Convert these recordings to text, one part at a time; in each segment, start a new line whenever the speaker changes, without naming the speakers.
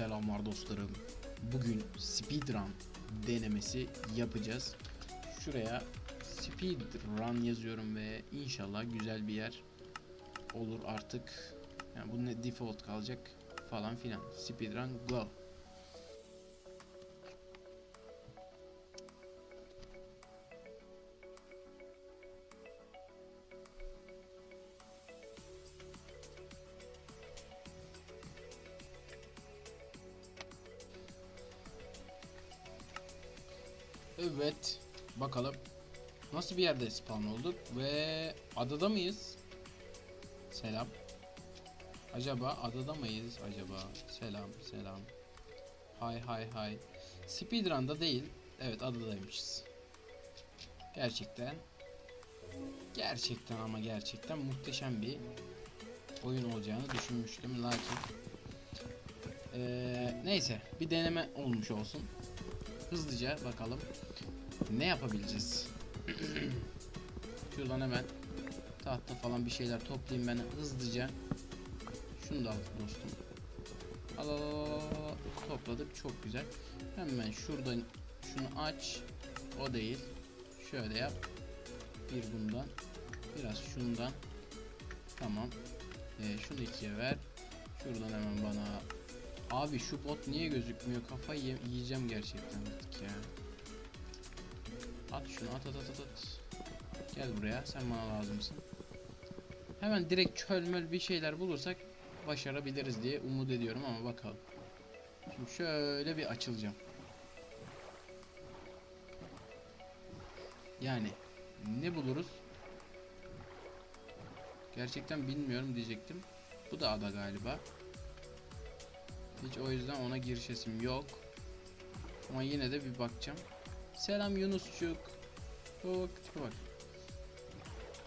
Selamlar dostlarım. Bugün speedrun denemesi yapacağız. Şuraya speedrun yazıyorum ve inşallah güzel bir yer olur artık. Yani bu ne default kalacak falan filan. Speedrun go. Evet. Bakalım. Nasıl bir yerde spawn olduk ve adada mıyız? Selam. Acaba adada mıyız acaba? Selam selam. Hay hay hay. Speedrun'da değil. Evet adadaymışız. Gerçekten. Gerçekten ama gerçekten muhteşem bir oyun olacağını düşünmüştüm. Lakin Ee, neyse bir deneme olmuş olsun. Hızlıca bakalım ne yapabileceğiz. Şuradan hemen tahta falan bir şeyler toplayayım ben hızlıca. Şunu da dostum. Al. topladık çok güzel. Hemen şuradan şunu aç. O değil. Şöyle yap. Bir bundan. Biraz şundan. Tamam. Ee, şunu ikiye ver. Şuradan hemen bana Abi şu bot niye gözükmüyor? Kafayı ye- yiyeceğim gerçekten artık ya. At şunu at at at at at. Gel buraya sen bana lazımsın. Hemen direkt çölmöl bir şeyler bulursak başarabiliriz diye umut ediyorum ama bakalım. Şimdi şöyle bir açılacağım. Yani ne buluruz? Gerçekten bilmiyorum diyecektim. Bu da ada galiba. Hiç o yüzden ona girişesim yok. Ama yine de bir bakacağım. Selam Yunusçuk. Bak tipe bak.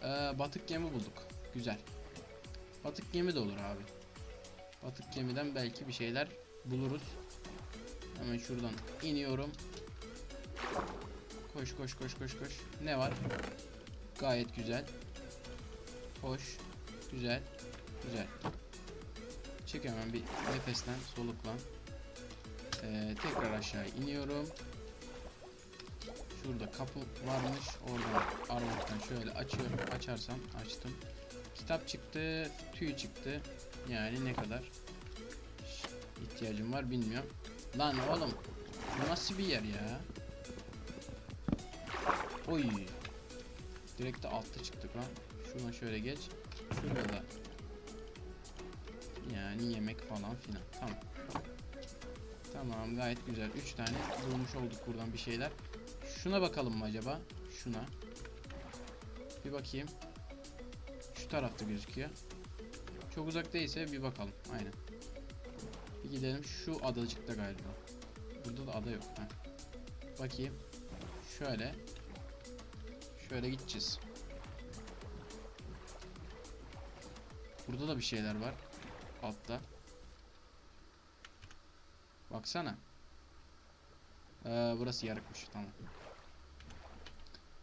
Ee, batık gemi bulduk. Güzel. Batık gemi de olur abi. Batık gemiden belki bir şeyler buluruz. Hemen şuradan iniyorum. Koş koş koş koş koş. Ne var? Gayet güzel. Hoş. Güzel. Güzel. Çık hemen bir nefeslen, soluklan. Ee, tekrar aşağı iniyorum. Şurada kapı varmış. Oradan armuttan şöyle açıyorum. Açarsam açtım. Kitap çıktı, tüy çıktı. Yani ne kadar ihtiyacım var bilmiyorum. Lan oğlum, bu nasıl bir yer ya? Oy. Direkt de altta çıktık lan. Şuna şöyle geç. Şurada da yani yemek falan filan. Tamam. Tamam gayet güzel. 3 tane bulmuş olduk buradan bir şeyler. Şuna bakalım mı acaba? Şuna. Bir bakayım. Şu tarafta gözüküyor. Çok uzak değilse bir bakalım. Aynen. Bir gidelim. Şu adacıkta galiba. Burada da ada yok. Heh. Bakayım. Şöyle. Şöyle gideceğiz. Burada da bir şeyler var. Altta. Baksana. Ee, burası yarıkmış. Tamam.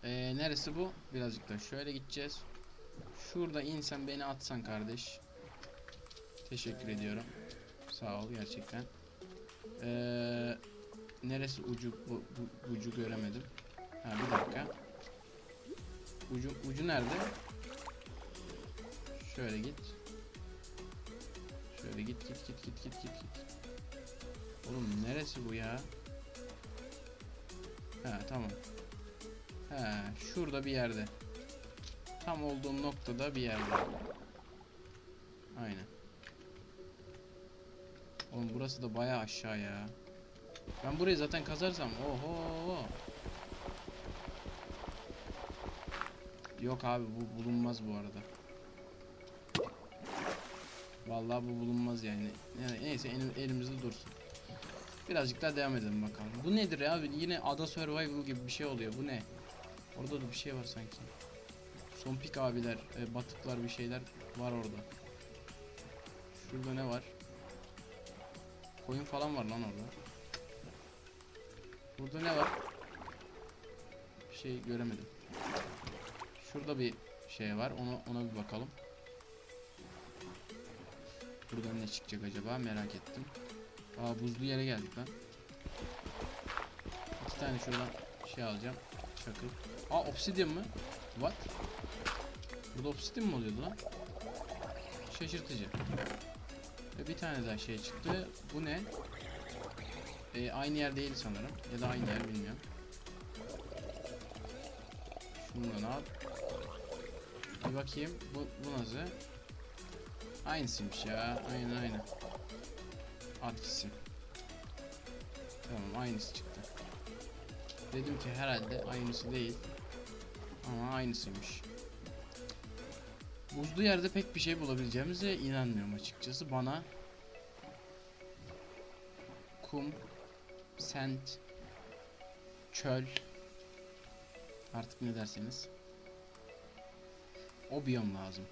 Ee, neresi bu? Birazcık da şöyle gideceğiz. Şurada insen beni atsan kardeş. Teşekkür ediyorum. Sağ ol gerçekten. Ee, neresi ucu bu, bu ucu göremedim. Ha bir dakika. Ucu ucu nerede? Şöyle git. Şöyle git git git git git git git. Oğlum neresi bu ya? Ha tamam. Ha şurada bir yerde. Tam olduğum noktada bir yerde. Aynen. Oğlum burası da baya aşağı ya. Ben burayı zaten kazarsam oho. Yok abi bu bulunmaz bu arada. Vallahi bu bulunmaz yani. yani neyse elim, elimizde dursun. Birazcık daha devam edelim bakalım. Bu nedir ya? Yine ada survival gibi bir şey oluyor. Bu ne? Orada da bir şey var sanki. Son pik abiler, e, batıklar bir şeyler var orada. Şurada ne var? Koyun falan var lan orada. Burada ne var? Bir şey göremedim. Şurada bir şey var. Ona ona bir bakalım. Buradan ne çıkacak acaba merak ettim. Aa buzlu yere geldik lan. İki tane şuradan şey alacağım. Çakıl. Aa obsidian mı? What? Burada obsidian mi oluyordu lan? Şaşırtıcı. Ve bir tane daha şey çıktı. Bu ne? Ee, aynı yer değil sanırım. Ya da aynı yer bilmiyorum. Şundan al. Bir bakayım. Bu, bu nasıl? Aynısıymış ya. Aynen aynen. Atkisi. Tamam aynısı çıktı. Dedim ki herhalde aynısı değil. Ama aynısıymış. Buzlu yerde pek bir şey bulabileceğimize inanmıyorum açıkçası. Bana kum, sent, çöl artık ne derseniz o biyom lazım.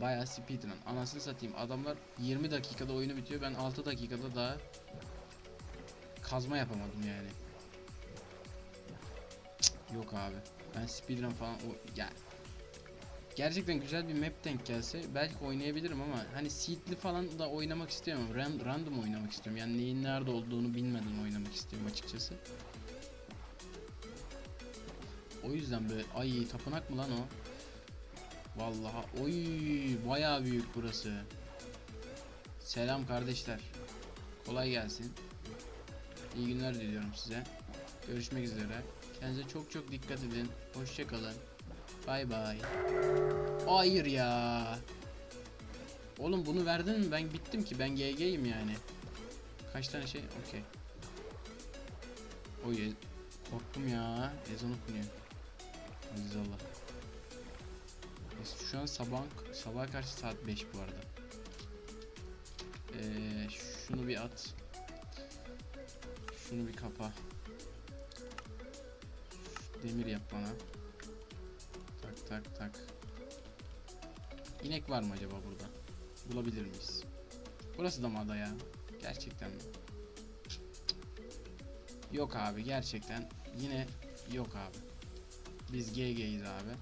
Bayağı speedrun. Anasını satayım. Adamlar 20 dakikada oyunu bitiyor. Ben 6 dakikada daha kazma yapamadım yani. Cık, Yok abi. Ben speedrun falan o ya Gerçekten güzel bir map denk gelse belki oynayabilirim ama hani seedli falan da oynamak istemiyorum. Ran- random oynamak istiyorum. Yani neyin nerede olduğunu bilmeden oynamak istiyorum açıkçası. O yüzden böyle ay tapınak mı lan o? Vallahi oy bayağı büyük burası. Selam kardeşler. Kolay gelsin. İyi günler diliyorum size. Görüşmek üzere. Kendinize çok çok dikkat edin. Hoşça kalın. Bay bay. Hayır ya. Oğlum bunu verdin mi? Ben bittim ki. Ben GG'yim yani. Kaç tane şey? Okey. Oy e- korktum ya. Ezan okunuyor. Aziz Allah. Şu an sabah sabaha karşı saat 5 bu arada. Ee, şunu bir at. Şunu bir kapa. Demir yap bana. Tak tak tak. İnek var mı acaba burada? Bulabilir miyiz? Burası da mı ya? Gerçekten mi? Yok abi gerçekten. Yine yok abi. Biz GG'yiz abi.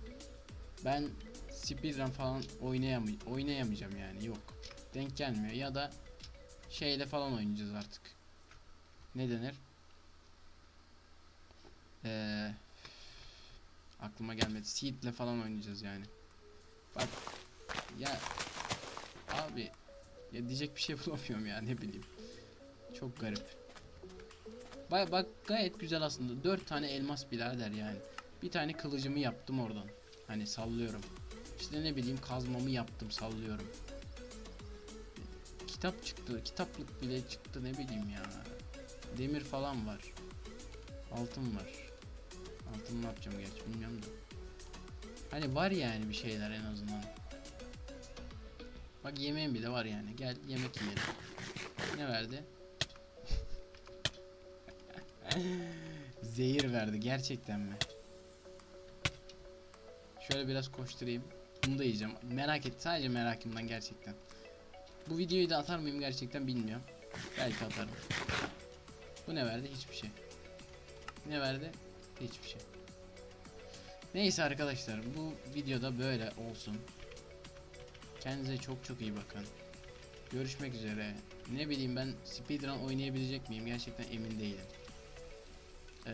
Ben speedrun falan oynayamay oynayamayacağım yani yok. Denk gelmiyor ya da şeyle falan oynayacağız artık. Ne denir? Eee aklıma gelmedi. Seed'le falan oynayacağız yani. Bak ya abi ya diyecek bir şey bulamıyorum ya ne bileyim. Çok garip. Bak, bak gayet güzel aslında. 4 tane elmas birader yani. Bir tane kılıcımı yaptım oradan. Hani sallıyorum. İşte ne bileyim kazmamı yaptım sallıyorum. Kitap çıktı. Kitaplık bile çıktı ne bileyim ya. Demir falan var. Altın var. Altın ne yapacağım gerçi bilmiyorum da. Hani var yani bir şeyler en azından. Bak yemeğim bile var yani. Gel yemek yiyelim. Ne verdi? Zehir verdi gerçekten mi? Şöyle biraz koşturayım. Bunu da yiyeceğim. Merak et. Sadece merakımdan gerçekten. Bu videoyu da atar mıyım gerçekten bilmiyorum. Belki atarım. Bu ne verdi? Hiçbir şey. Ne verdi? Hiçbir şey. Neyse arkadaşlar bu videoda böyle olsun. Kendinize çok çok iyi bakın. Görüşmek üzere. Ne bileyim ben speedrun oynayabilecek miyim? Gerçekten emin değilim. Ee,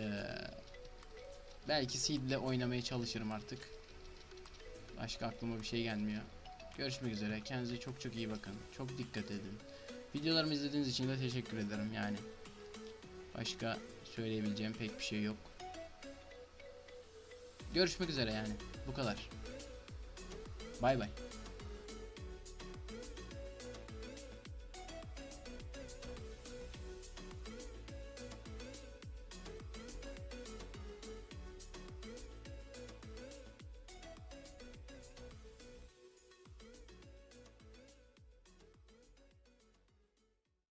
belki seed'le oynamaya çalışırım artık. Başka aklıma bir şey gelmiyor. Görüşmek üzere. Kendinize çok çok iyi bakın. Çok dikkat edin. Videolarımı izlediğiniz için de teşekkür ederim yani. Başka söyleyebileceğim pek bir şey yok. Görüşmek üzere yani. Bu kadar. Bay bay.